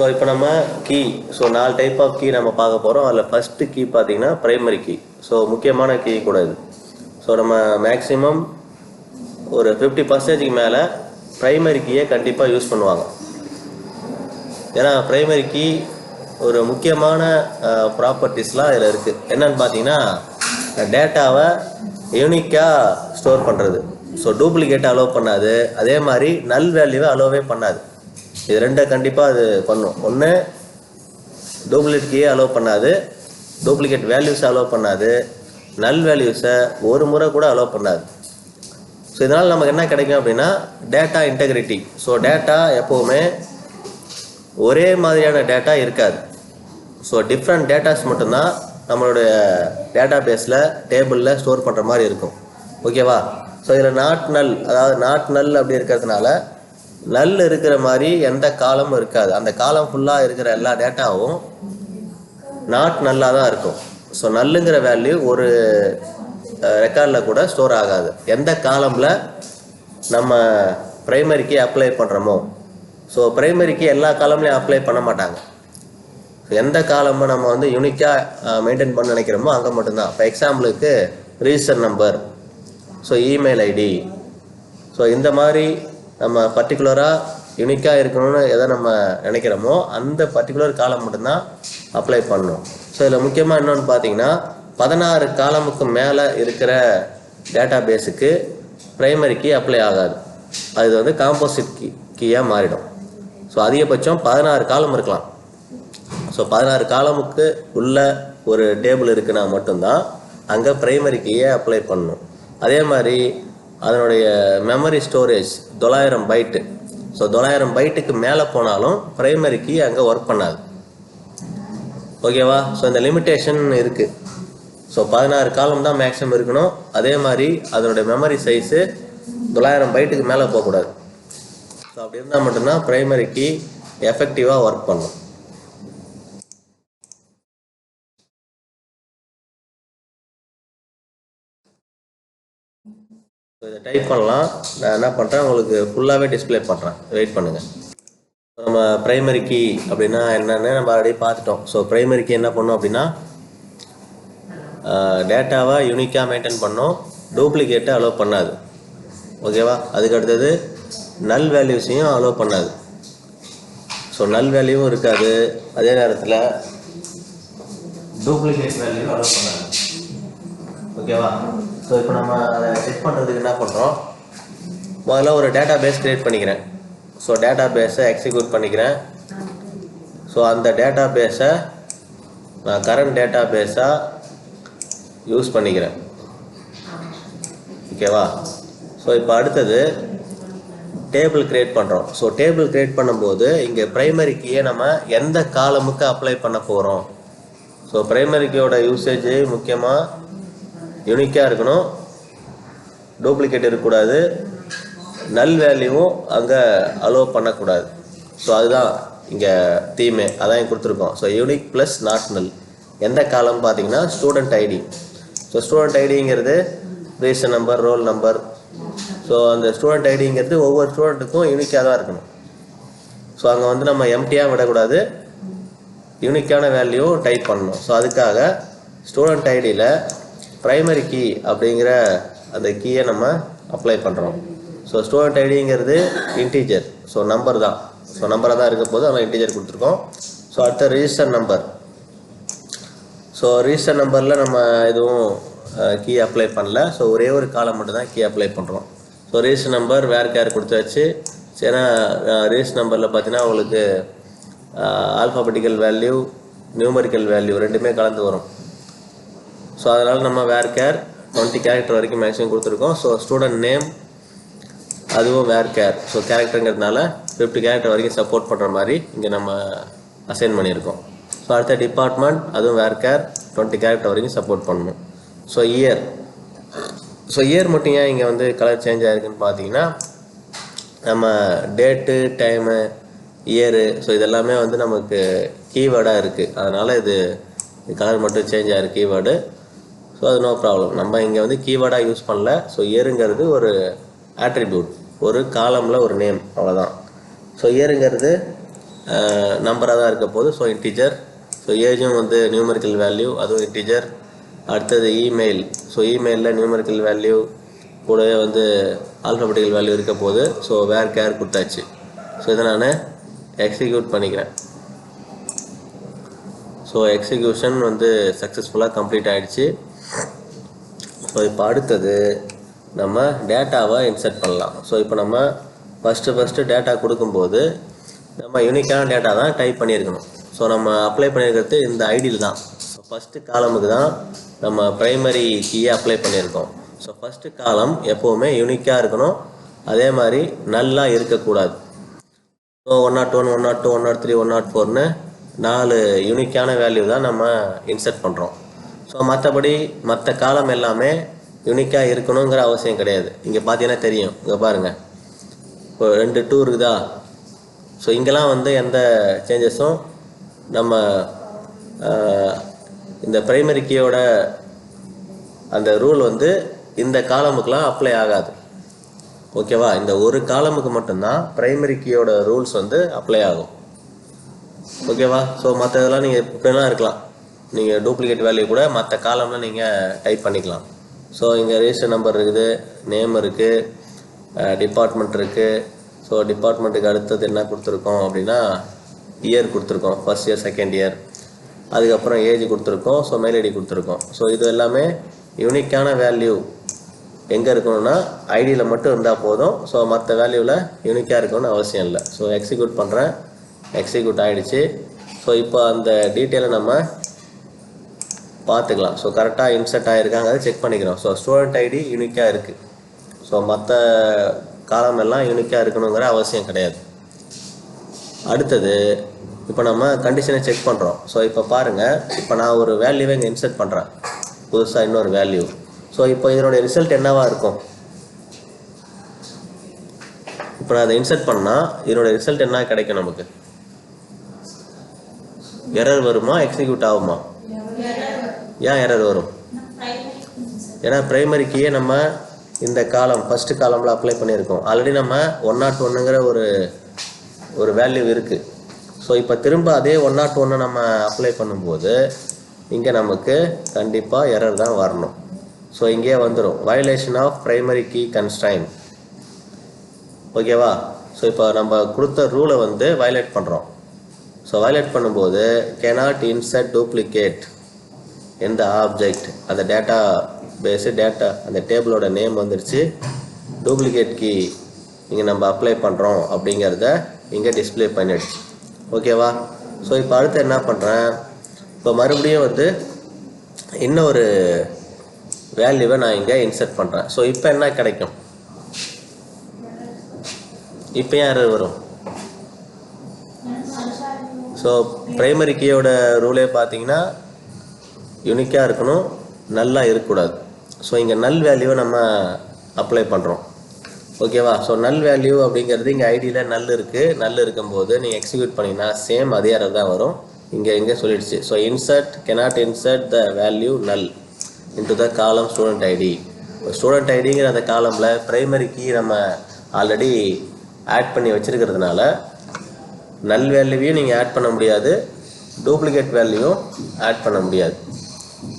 So இப்போ நம்ம key so நாலு டைப் ஆஃப் கீ நம்ம பார்க்க போகிறோம் அதில் ஃபஸ்ட்டு கீ பார்த்தீங்கன்னா ப்ரைமரி கீ ஸோ முக்கியமான கீ கூட இது. ஸோ நம்ம மேக்ஸிமம் ஒரு ஃபிஃப்டி பர்சன்டேஜ்க்கு மேலே ப்ரைமரி கீயை கண்டிப்பாக யூஸ் பண்ணுவாங்க. ஏன்னா ப்ரைமரி கீ ஒரு முக்கியமான ப்ராப்பர்ட்டிஸ்லாம் இதில் இருக்குது என்னன்னு பார்த்தீங்கன்னா டேட்டாவை யூனிக்காக ஸ்டோர் பண்ணுறது ஸோ டூப்ளிகேட்டை அலோவ் பண்ணாது. அதே மாதிரி நல் வேல்யூவை அலோவே பண்ணாது. இது ரெண்டை கண்டிப்பாக அது பண்ணும். ஒன்று டூப்ளிகேட் கீயை அலோவ் பண்ணாது. டூப்ளிகேட் வேல்யூஸை அலோவ் பண்ணாது. நல் வேல்யூஸை ஒரு முறை கூட அலோவ் பண்ணாது. ஸோ இதனால் நமக்கு என்ன கிடைக்கும் அப்படின்னா டேட்டா இன்டெகிரிட்டி ஸோ டேட்டா எப்போவுமே ஒரே மாதிரியான டேட்டா இருக்காது. ஸோ டிஃப்ரெண்ட் டேட்டாஸ் மட்டும்தான் நம்மளுடைய டேட்டா பேஸில் டேபிளில் ஸ்டோர் பண்ணுற மாதிரி இருக்கும். ஓகேவா ஸோ இதில் நாட் நல் அதாவது நாட் நல் அப்படி இருக்கிறதுனால நல் இருக்கிற மாதிரி எந்த காலமும் இருக்காது. அந்த காலம் ஃபுல்லாக இருக்கிற எல்லா டேட்டாவும் நாட் நல்லாக தான் இருக்கும். ஸோ நல்லுங்கிற வேல்யூ ஒரு ரெக்கார்டில் கூட ஸ்டோர் ஆகாது. எந்த காலமில் நம்ம ப்ரைமரிக்கு அப்ளை பண்ணுறோமோ ஸோ ப்ரைமரிக்கு எல்லா காலம்லையும் அப்ளை பண்ண மாட்டாங்க. எந்த காலமும் நம்ம வந்து யூனிக்காக மெயின்டைன் பண்ண நினைக்கிறோமோ அங்கே மட்டும்தான். இப்போ எக்ஸாம்பிளுக்கு register number so email ID so இந்த மாதிரி நம்ம பர்டிகுலராக யூனிக்காக இருக்கணும்னு எதை நம்ம நினைக்கிறோமோ அந்த பர்டிகுலர் காலம் மட்டும்தான் அப்ளை பண்ணணும். ஸோ இதில் முக்கியமாக இன்னொன்று பார்த்தீங்கன்னா பதினாறு காலமுக்கு மேலே இருக்கிற டேட்டா பேஸுக்கு ப்ரைமரி கீ அப்ளை ஆகாது. அது வந்து காம்போசிட் கீ கீயாக மாறிடும். ஸோ அதிகபட்சம் பதினாறு காலம் இருக்கலாம். ஸோ பதினாறு காலமுக்கு உள்ள ஒரு டேபிள் இருக்குன்னா மட்டும்தான் அங்கே ப்ரைமரி கீயை அப்ளை பண்ணணும். அதே மாதிரி அதனுடைய மெமரி ஸ்டோரேஜ் தொள்ளாயிரம் பைட்டு ஸோ தொள்ளாயிரம் பைட்டுக்கு மேலே போனாலும் ப்ரைமரி கீ அங்கே ஒர்க் பண்ணாது. ஓகேவா ஸோ இந்த லிமிட்டேஷன் இருக்குது ஸோ பதினாறு காலம் தான் மேக்ஸிமம் இருக்கணும். அதே மாதிரி அதனுடைய மெமரி சைஸு தொள்ளாயிரம் பைட்டுக்கு மேலே போகக்கூடாது. ஸோ அப்படி இருந்தால் மட்டும்தான் ப்ரைமரி கீ எஃபெக்டிவாக ஒர்க் பண்ணும். இதை டைப் பண்ணலாம். நான் என்ன பண்ணுறேன் உங்களுக்கு ஃபுல்லாகவே டிஸ்பிளே பண்ணுறேன் வெயிட் பண்ணுங்கள் நம்ம ப்ரைமரி கீ அப்படின்னா என்னென்ன நம்ம ஆல்ரெடி பார்த்துட்டோம். ஸோ ப்ரைமரி கீ என்ன பண்ணோம் அப்படின்னா டேட்டாவை யூனிக்காக மெயின்டைன் பண்ணோம். டூப்ளிகேட்டை அலோவ் பண்ணாது. ஓகேவா அதுக்கு அடுத்தது நல் வேல்யூஸையும் அலோவ் பண்ணாது. ஸோ நல் வேல்யூவும் இருக்காது. அதே நேரத்தில் டூப்ளிகேட் வேல்யூ அலோவ் பண்ணாது. ஓகேவா ஸோ இப்போ நம்ம அதை செக் பண்ணுறதுக்கு என்ன பண்ணுறோம் முதல்ல ஒரு டேட்டா பேஸ் க்ரியேட் பண்ணிக்கிறேன். ஸோ டேட்டா பேஸை எக்ஸிக்யூட் பண்ணிக்கிறேன். ஸோ அந்த டேட்டா பேஸை நான் கரண்ட் டேட்டா பேஸாக யூஸ் பண்ணிக்கிறேன். ஓகேவா ஸோ இப்போ அடுத்தது டேபிள் க்ரியேட் பண்ணுறோம் ஸோ டேபிள் க்ரியேட் பண்ணும்போது இங்கே ப்ரைமரி கீயை நம்ம எந்த காலமுக்கு அப்ளை பண்ண போகிறோம் ஸோ ப்ரைமரி கீயோட யூசேஜ் முக்கியமாக யூனிக்காக இருக்கணும். டூப்ளிகேட் இருக்கக்கூடாது. நல் வேல்யூவும் அங்கே அலோவ் பண்ணக்கூடாது. ஸோ அதுதான் இங்கே தீமே அதான் கொடுத்துருக்கோம். ஸோ யூனிக் ப்ளஸ் நாட் நல் எந்த காலம் பார்த்தீங்கன்னா student ID so student ஐடிங்கிறது ration number roll number so அந்த ஸ்டூடெண்ட் ஐடிங்கிறது ஒவ்வொரு ஸ்டூடெண்ட்டுக்கும் யூனிக்காக தான் இருக்கணும். ஸோ அங்கே வந்து நம்ம எம்டியாக விடக்கூடாது. யூனிக்கான வேல்யூ டைப் பண்ணணும். ஸோ அதுக்காக ஸ்டூடெண்ட் ஐடியில் ப்ரைமரி கீ அப்படிங்கிற அந்த கீயை நம்ம அப்ளை பண்ணுறோம் ஸோ ஸ்டூடெண்ட் ஐடிங்கிறது இன்டீஜர் ஸோ நம்பர் தான். ஸோ நம்பராக தான் இருக்க போது நம்ம இன்டீஜர் கொடுத்துருக்கோம். ஸோ அடுத்த ரிஜிஸ்டர் நம்பர் ஸோ ரிஜிஸ்டர் நம்பரில் நம்ம எதுவும் கீ அப்ளை பண்ணல. ஸோ ஒரே ஒரு காலம் மட்டும் தான் கீ அப்ளை பண்ணுறோம் so register number varchar கொடுத்தாச்சு ஏன்னா ரிஜிஸ்டர் நம்பரில் பார்த்தீங்கன்னா உங்களுக்கு ஆல்ஃபாபெட்டிக்கல் வேல்யூ நியூமரிக்கல் வேல்யூ ரெண்டுமே கலந்து வரும். ஸோ அதனால் நம்ம வேர் கேர் டுவெண்ட்டி கேரக்டர் வரைக்கும் மேக்ஸிமம் கொடுத்துருக்கோம். ஸோ ஸ்டூடெண்ட் நேம் அதுவும் வேர் கேர். ஸோ கேரக்டருங்கிறதுனால ஃபிஃப்டி கேரக்டர் வரைக்கும் சப்போர்ட் பண்ணுற மாதிரி இங்கே நம்ம அசைன் பண்ணியிருக்கோம். ஸோ அடுத்த டிபார்ட்மெண்ட் அதுவும் வேர் கேர் டுவெண்ட்டி கேரக்டர் வரைக்கும் சப்போர்ட் பண்ணணும். ஸோ இயர் ஸோ இயர் மட்டும் ஏன் இங்கே வந்து கலர் சேஞ்ச் ஆகிருக்குன்னு பார்த்தீங்கன்னா நம்ம டேட்டு டைமு இயரு ஸோ இதெல்லாமே வந்து நமக்கு கீவேர்டாக இருக்குது அதனால் இது கலர் மட்டும் சேஞ்ச் ஆகிருக்கு கீவேர்டு ஸோ அது நோ ப்ராப்ளம் நம்ம இங்கே வந்து கீவேர்டாக யூஸ் பண்ணல. ஸோ இயருங்கிறது ஒரு ஆட்ரிபியூட் ஒரு காலமில் ஒரு நேம் அவ்வளோதான் ஸோ இயருங்கிறது நம்பராக தான் இருக்க போது ஸோ இன்டிஜர் ஸோ ஏஜும் வந்து நியூமரிக்கல் வேல்யூ அதுவும் இன்டிஜர் அடுத்தது இமெயில் ஸோ இமெயிலில் நியூமரிக்கல் வேல்யூ கூடவே வந்து ஆல்ஃபபெட்டிக்கல் வேல்யூ இருக்க போது ஸோ வேர் கேர் கொடுத்தாச்சு. ஸோ இதை நான் எக்ஸிக்யூட் பண்ணிக்கிறேன். ஸோ எக்ஸிக்யூஷன் வந்து சக்ஸஸ்ஃபுல்லாக கம்ப்ளீட் ஆகிடுச்சு ஸோ இப்போ அடுத்தது நம்ம டேட்டாவை இன்சர்ட் பண்ணலாம். ஸோ இப்போ நம்ம ஃபஸ்ட்டு ஃபஸ்ட்டு டேட்டா கொடுக்கும்போது நம்ம யூனிக்கான டேட்டா தான் டைப் பண்ணியிருக்கணும். ஸோ நம்ம அப்ளை பண்ணியிருக்கிறது இந்த ஐடியில் தான். ஸோ ஃபஸ்ட்டு காலமுக்கு தான் நம்ம ப்ரைமரி கீயை அப்ளை பண்ணியிருக்கோம். ஸோ ஃபஸ்ட்டு காலம் எப்போவுமே யூனிக்காக இருக்கணும். அதே மாதிரி நல்லா இருக்கக்கூடாது. So one not one one not two one not three one not ஃபோர்னு நாலு யூனிக்கான வேல்யூ தான் நம்ம இன்சர்ட் பண்ணுறோம் ஸோ மற்றபடி மற்ற காலம் எல்லாமே யூனிக்காக இருக்கணுங்கிற அவசியம் கிடையாது. இங்கே பார்த்தீங்கன்னா தெரியும். இங்கே பாருங்கள் இப்போ ரெண்டு டூ இருக்குதா? ஸோ இங்கெல்லாம் வந்து எந்த சேஞ்சஸும் நம்ம இந்த பிரைமரி கீயோட அந்த ரூல் வந்து இந்த காலமுக்கெலாம் அப்ளை ஆகாது. ஓகேவா இந்த ஒரு காலமுக்கு மட்டும்தான் பிரைமரி கீயோட ரூல்ஸ் வந்து அப்ளை ஆகும். ஓகேவா ஸோ மற்ற இதெல்லாம் நீங்கள் இப்படிலாம் இருக்கலாம். நீங்கள் டூப்ளிகேட் வேல்யூ கூட மற்ற காலமில் நீங்கள் டைப் பண்ணிக்கலாம். ஸோ இங்கே ரெஜிஸ்டர் நம்பர் இருக்குது நேம் இருக்குது டிபார்ட்மெண்ட் இருக்குது ஸோ டிபார்ட்மெண்ட்டுக்கு அடுத்தது என்ன கொடுத்துருக்கோம் அப்படின்னா இயர் கொடுத்துருக்கோம். ஃபர்ஸ்ட் இயர் செகண்ட் இயர் அதுக்கப்புறம் ஏஜ் கொடுத்துருக்கோம். ஸோ மெயில் ஐடி கொடுத்துருக்கோம். ஸோ இது எல்லாமே யூனிக்கான வேல்யூ எங்கே இருக்கணும்னா ஐடியில் மட்டும் இருந்தால் போதும். ஸோ மற்ற வேல்யூவில் யூனிக்காக இருக்கணும்னு அவசியம் இல்லை. ஸோ எக்ஸிக்யூட் பண்ணுறேன் எக்ஸிக்யூட் ஆகிடுச்சு ஸோ இப்போ அந்த டீட்டெயிலை நம்ம பார்த்துக்கலாம். ஸோ கரெக்டாக இன்சர்ட் ஆகிருக்காங்க அதை செக் பண்ணிக்கிறோம். ஸோ ஸ்டூடெண்ட் ஐடி யூனிக்காக இருக்குது ஸோ மற்ற காலம் எல்லாம் யூனிக்காக இருக்கணுங்கிற அவசியம் கிடையாது. அடுத்தது இப்போ நம்ம கண்டிஷனை செக் பண்ணுறோம் ஸோ இப்போ பாருங்கள் இப்போ நான் ஒரு வேல்யூவை இங்கே இன்சர்ட் பண்ணுறேன் புதுசாக இன்னொரு வேல்யூ ஸோ இப்போ இதனுடைய ரிசல்ட் என்னவாக இருக்கும்? இப்போ நான் அதை இன்சர்ட் பண்ணால் இதனுடைய ரிசல்ட் என்ன கிடைக்கும் நமக்கு? எரர் வருமா எக்ஸிக்யூட் ஆகுமா? ஏன் எரர் வரும்? ஏன்னா பிரைமரி கீயே நம்ம இந்த காலம் ஃபஸ்ட்டு காலமில் அப்ளை பண்ணியிருக்கோம். ஆல்ரெடி நம்ம ஒன் நாட் ஒன்றுங்கிற ஒரு ஒரு வேல்யூ இருக்குது ஸோ இப்போ திரும்ப அதே ஒன் நாட் ஒன்று நம்ம அப்ளை பண்ணும்போது இங்கே நமக்கு கண்டிப்பாக எரர் தான் வரணும். ஸோ இங்கே வந்துடும் violation of primary key constraint ஓகேவா ஸோ இப்போ நம்ம கொடுத்த ரூலை வந்து வயலேட் பண்ணுறோம் ஸோ வயலேட் பண்ணும்போது கேனாட் இன்சர்ட் டூப்ளிகேட் எந்த ஆப்ஜெக்ட் அந்த டேட்டா பேஸு டேட்டா அந்த டேபிளோட நேம் வந்துருச்சு. டூப்ளிகேட் கீ இங்கே நம்ம அப்ளை பண்ணுறோம் அப்படிங்கிறத இங்கே டிஸ்ப்ளே பண்ணிடுச்சு. ஓகேவா ஸோ இப்போ அடுத்து என்ன பண்ணுறேன் இப்போ மறுபடியும் வந்து இன்னொரு வேல்யூவை நான் இங்கே இன்சர்ட் பண்ணுறேன் ஸோ இப்போ என்ன கிடைக்கும்? இப்போ யார் வரும்? ஸோ ப்ரைமரி கீயோட ரூலே பார்த்தீங்கன்னா யூனிக்காக இருக்கணும் நல்லா இருக்கக்கூடாது. ஸோ இங்கே நல் வேல்யூவை நம்ம அப்ளை பண்ணுறோம் ஓகேவா ஸோ நல் வேல்யூ அப்படிங்கிறது இங்கே ஐடியில் நல் இருக்குது நல் இருக்கும்போது நீங்கள் எக்ஸிக்யூட் பண்ணிங்கன்னா சேம் அதே error தான் வரும். இங்கே இங்கே சொல்லிடுச்சு. So insert cannot insert the value null into the காலம் ஸ்டூடெண்ட் ஐடி ஸ்டூடெண்ட் ஐடிங்கிற அந்த காலமில் ப்ரைமரி கீ நம்ம ஆல்ரெடி ஆட் பண்ணி வச்சிருக்கிறதுனால நல் வேல்யூவையும் நீங்கள் ஆட் பண்ண முடியாது. டூப்ளிகேட் வேல்யூவும் ஆட் பண்ண முடியாது.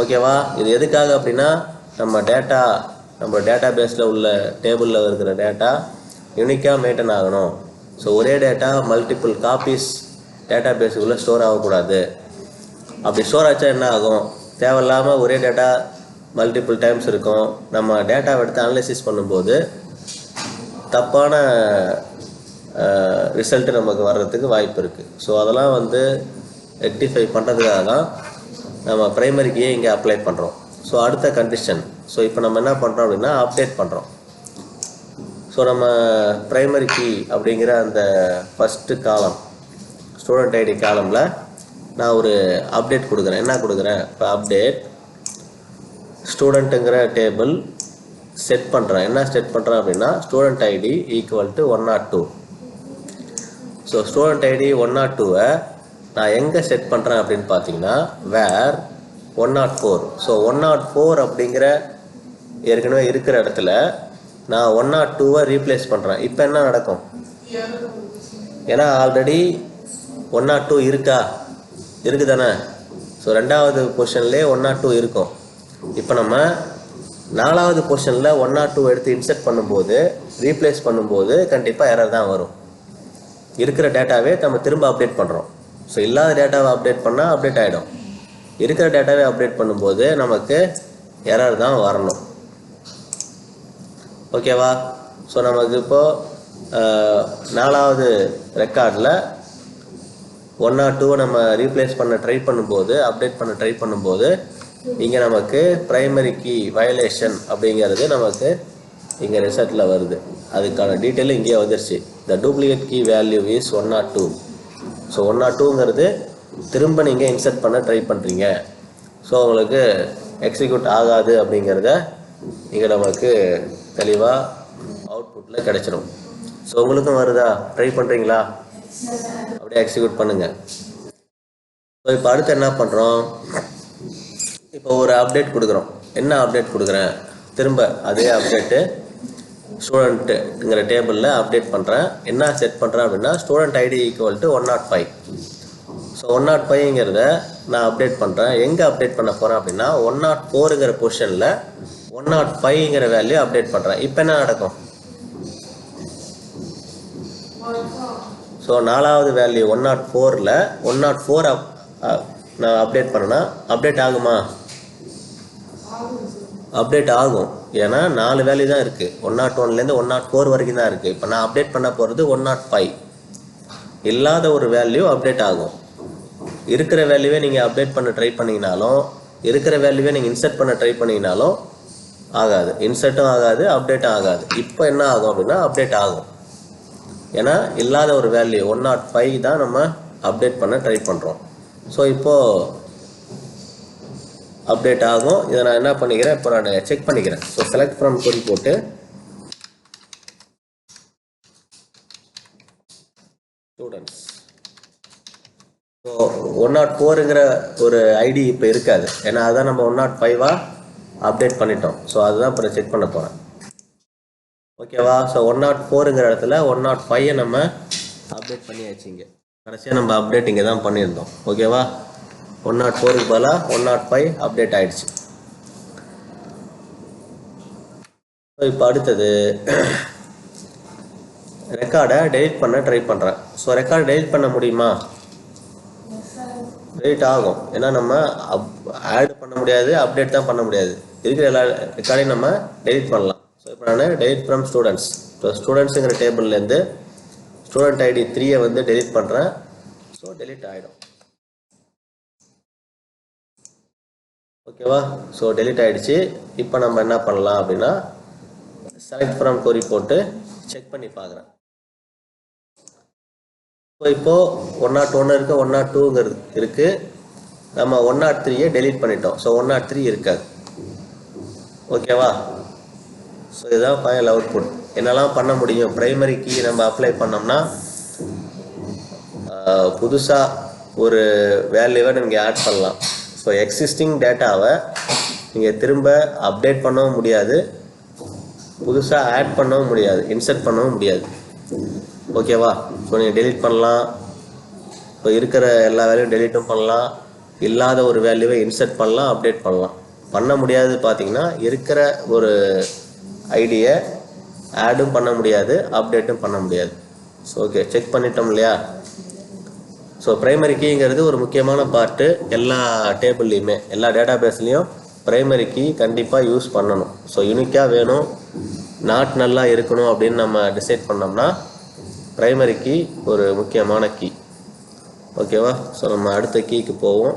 ஓகேவா? இது எதுக்காக அப்படின்னா நம்ம டேட்டா நம்ம டேட்டா பேஸில் உள்ள டேபிளில் இருக்கிற டேட்டா யூனிக்காக மெயின்டைன் ஆகணும். ஸோ ஒரே டேட்டா மல்டிபிள் காப்பீஸ் டேட்டா பேஸுக்குள்ளே ஸ்டோர் ஆகக்கூடாது. அப்படி ஸ்டோர் ஆச்சா என்ன ஆகும்? தேவையில்லாமல் ஒரே டேட்டா மல்டிபிள் டைம்ஸ் இருக்கும். நம்ம டேட்டாவை எடுத்து அனலைசிஸ் பண்ணும்போது தப்பான ரிசல்ட்டு நமக்கு வர்றதுக்கு வாய்ப்பு இருக்குது ஸோ அதெல்லாம் வந்து ரெக்டிஃபை பண்ணுறதுக்காக தான் நம்ம ப்ரைமரிக்கையே இங்கே அப்ளை பண்ணுறோம் ஸோ அடுத்த கண்டிஷன் ஸோ இப்போ நம்ம என்ன பண்ணுறோம் அப்படின்னா அப்டேட் பண்ணுறோம் ஸோ நம்ம ப்ரைமரி கீ அப்படிங்கிற அந்த ஃபஸ்ட்டு காலம் ஸ்டூடெண்ட் ஐடி காலமில் நான் ஒரு அப்டேட் கொடுக்குறேன். என்ன கொடுக்குறேன்? இப்போ அப்டேட் ஸ்டூடெண்ட்டுங்கிற டேபிள் செட் பண்ணுறேன் என்ன செட் பண்ணுறேன் அப்படின்னா student ID equal to one not two so student ID one not டூவை நான் எங்கே செட் பண்ணுறேன் அப்படின்னு பார்த்தீங்கன்னா where one not four so one not four அப்படிங்கிற ஏற்கனவே இருக்கிற இடத்துல நான் ஒன் நாட் டூவை ரீப்ளேஸ் பண்ணுறேன் இப்போ என்ன நடக்கும்? ஏன்னா ஆல்ரெடி ஒன் நாட் டூ இருக்கா? இருக்கு தானே ஸோ ரெண்டாவது பொசிஷன்லேயே ஒன் நாட் டூ இருக்கும். இப்போ நம்ம நாலாவது பொசிஷனில் ஒன் நாட் டூ எடுத்து இன்செர்ட் பண்ணும்போது ரீப்ளேஸ் பண்ணும்போது கண்டிப்பாக எரர் தான் வரும். இருக்கிற டேட்டாவே நம்ம திரும்ப அப்டேட் பண்ணுறோம் ஸோ இல்லாத டேட்டாவை அப்டேட் பண்ணால் அப்டேட் ஆகிடும் இருக்கிற டேட்டாவே அப்டேட் பண்ணும்போது நமக்கு எரர் தான் வரணும். ஓகேவா ஸோ நமக்கு இப்போது நாலாவது ரெக்கார்டில் ஒன் ஆர் டூ நம்ம ரீப்ளேஸ் பண்ண ட்ரை பண்ணும்போது அப்டேட் பண்ண ட்ரை பண்ணும்போது இங்கே நமக்கு ப்ரைமரி கீ வயலேஷன் அப்படிங்கிறது நமக்கு இங்கே ரிசல்ட்டில் வருது. அதுக்கான டீட்டெயில் இங்கேயே வந்துருச்சு. The duplicate key value is one or two so one or டூங்கிறது திரும்ப நீங்கள் இன்சர்ட் பண்ண ட்ரை பண்ணுறீங்க ஸோ உங்களுக்கு எக்ஸிக்யூட் ஆகாது அப்படிங்கிறத இங்கே நமக்கு தெளிவாக அவுட்புட்டில் கிடைச்சிரும். ஸோ உங்களுக்கும் வருதா? ட்ரை பண்ணுறீங்களா அப்படியே எக்ஸிக்யூட் பண்ணுங்கள் ஸோ இப்போ அடுத்து என்ன பண்ணுறோம் இப்போ ஒரு அப்டேட் கொடுக்குறோம். என்ன அப்டேட் கொடுக்குறேன்? திரும்ப அதே அப்டேட்டு ஸ்டூடெண்ட்டுங்கிற டேபிளில் அப்டேட் பண்ணுறேன் என்ன செட் பண்ணுறேன் அப்படின்னா student ID equal to one not five so one not ஃபைவ்ங்கிறத நான் அப்டேட் பண்ணுறேன் எங்கே அப்டேட் பண்ண போகிறேன் அப்படின்னா ஒன் நாட் ஃபோருங்கிற பொசிஷனில் ஒன் நாட் ஃபைவ்ங்கிற வேல்யூ அப்டேட் பண்ணுறேன் இப்போ என்ன நடக்கும்? ஸோ நாலாவது வேல்யூ ஒன் நாட் ஃபோரில் ஒன் நாட் ஃபோர் அப் நான் அப்டேட் பண்ணேன்னா அப்டேட் ஆகுமா? அப்டேட் ஆகும். ஏன்னா நாலு வேல்யூ தான் இருக்குது ஒன் நாட் ஒன்லேருந்து ஒன் நாட் ஃபோர் வரைக்கும் தான் இருக்குது இப்போ நான் அப்டேட் பண்ண போகிறது ஒன் நாட் ஃபைவ் இல்லாத ஒரு வேல்யூ அப்டேட் ஆகும். இருக்கிற வேல்யூவே நீங்கள் அப்டேட் பண்ண ட்ரை பண்ணிங்கனாலும் இருக்கிற வேல்யூவே நீங்கள் இன்சர்ட் பண்ண ட்ரை பண்ணிங்கனாலும் ஆகாது. இன்சர்ட்டும் ஆகாது அப்டேட்டும் ஆகாது. இப்போ என்ன ஆகும் அப்படின்னா அப்டேட் ஆகும். ஏன்னா இல்லாத ஒரு வேல்யூ ஒன் நாட் ஃபைவ் தான் நம்ம அப்டேட் பண்ண ட்ரை பண்ணுறோம் ஸோ இப்போது அப்டேட் ஆகும். இதை நான் என்ன பண்ணிக்கிறேன்? இப்போ நான் செக் பண்ணிக்கிறேன். ஸோ செலக்ட் ஃப்ரம் கொரி போட்டு ஸ்டூடெண்ட்ஸ் ஸோ ஒன் நாட் ஃபோருங்கிற ஒரு ஐடி இப்போ இருக்காது. ஏன்னா அதான் நம்ம ஒன் நாட் ஃபைவாக அப்டேட் பண்ணிட்டோம். ஸோ அதுதான் இப்போ செக் பண்ண போகிறேன் ஓகேவா ஸோ ஒன் நாட் oh ஃபோருங்கிற இடத்துல ஒன் நாட் ஃபைவை நம்ம அப்டேட் பண்ணியாச்சு இங்கே. கடைசியாக நம்ம அப்டேட் இங்கே தான் பண்ணியிருந்தோம் ஓகேவா ஒன் நாட் ஃபோருக்கு பதிலாக ஒன் நாட் ஃபைவ் அப்டேட் ஆயிடுச்சு. ஸோ இப்போ அடுத்தது ரெக்கார்டை டெலிட் பண்ண ட்ரை பண்ணுறேன் ஸோ ரெக்கார்டு டெலிட் பண்ண முடியுமா? டெலிட் ஆகும். ஏன்னா நம்ம அப் ஆட் பண்ண முடியாது அப்டேட் தான் பண்ண முடியாது. இருக்கிற எல்லா ரெக்கார்டையும் நம்ம டெலிட் பண்ணலாம். ஸோ இப்போ நான் டெலிட் ஃப்ரம் ஸ்டூடெண்ட்ஸ் ஸோ ஸ்டூடெண்ட்ஸுங்கிற டேபிள்லேருந்து ஸ்டூடெண்ட் ஐடி த்ரீயை வந்து டெலிட் பண்ணுறேன் ஸோ டெலிட் ஆகிடும் ஓகேவா? ஸோ டெலிட் ஆகிடுச்சு இப்போ நம்ம என்ன பண்ணலாம் அப்படின்னா செலக்ட் ஃப்ரம் கொரி போட்டு செக் பண்ணி பார்க்குறேன் ஸோ இப்போது ஒன் நாட் ஒன்று இருக்குது ஒன் நாட் டூங்கிறது இருக்குது நம்ம ஒன் நாட் த்ரீயை டெலிட் பண்ணிட்டோம். ஸோ ஒன் நாட் த்ரீ இருக்காது. ஓகேவா? ஸோ இதுதான் ஃபைனல் அவுட்புட் என்னெல்லாம் பண்ண முடியும்? ப்ரைமரி கீ நம்ம அப்ளை பண்ணோம்னா புதுசாக ஒரு வேல்யூவை நீங்கள் ஆட் பண்ணலாம். ஸோ எக்ஸிஸ்டிங் டேட்டாவை நீங்கள் திரும்ப அப்டேட் பண்ணவும் முடியாது. புதுசாக ஆட் பண்ணவும் முடியாது. இன்சர்ட் பண்ணவும் முடியாது. ஓகேவா ஸோ நீங்கள் டெலிட் பண்ணலாம். இப்போ இருக்கிற எல்லா வேலையும் டெலீட்டும் பண்ணலாம். இல்லாத ஒரு வேல்யூவை இன்சர்ட் பண்ணலாம் அப்டேட் பண்ணலாம். பண்ண முடியாது பார்த்தீங்கன்னா இருக்கிற ஒரு ஐடியை ஆடும் பண்ண முடியாது அப்டேட்டும் பண்ண முடியாது. ஸோ ஓகே செக் பண்ணிட்டோம் இல்லையா? ஸோ ப்ரைமரி கீங்கிறது ஒரு முக்கியமான பார்ட்டு எல்லா டேபிள்லையுமே எல்லா டேட்டா பேஸ்லேயும் ப்ரைமரி கீ கண்டிப்பாக யூஸ் பண்ணணும் ஸோ யூனிக்காக வேணும் நாட் நல்லா இருக்கணும் அப்படின்னு நம்ம டிசைட் பண்ணோம்னா ப்ரைமரி கீ ஒரு முக்கியமான கீ ஓகேவா ஸோ நம்ம அடுத்த கீக்கு போவோம்.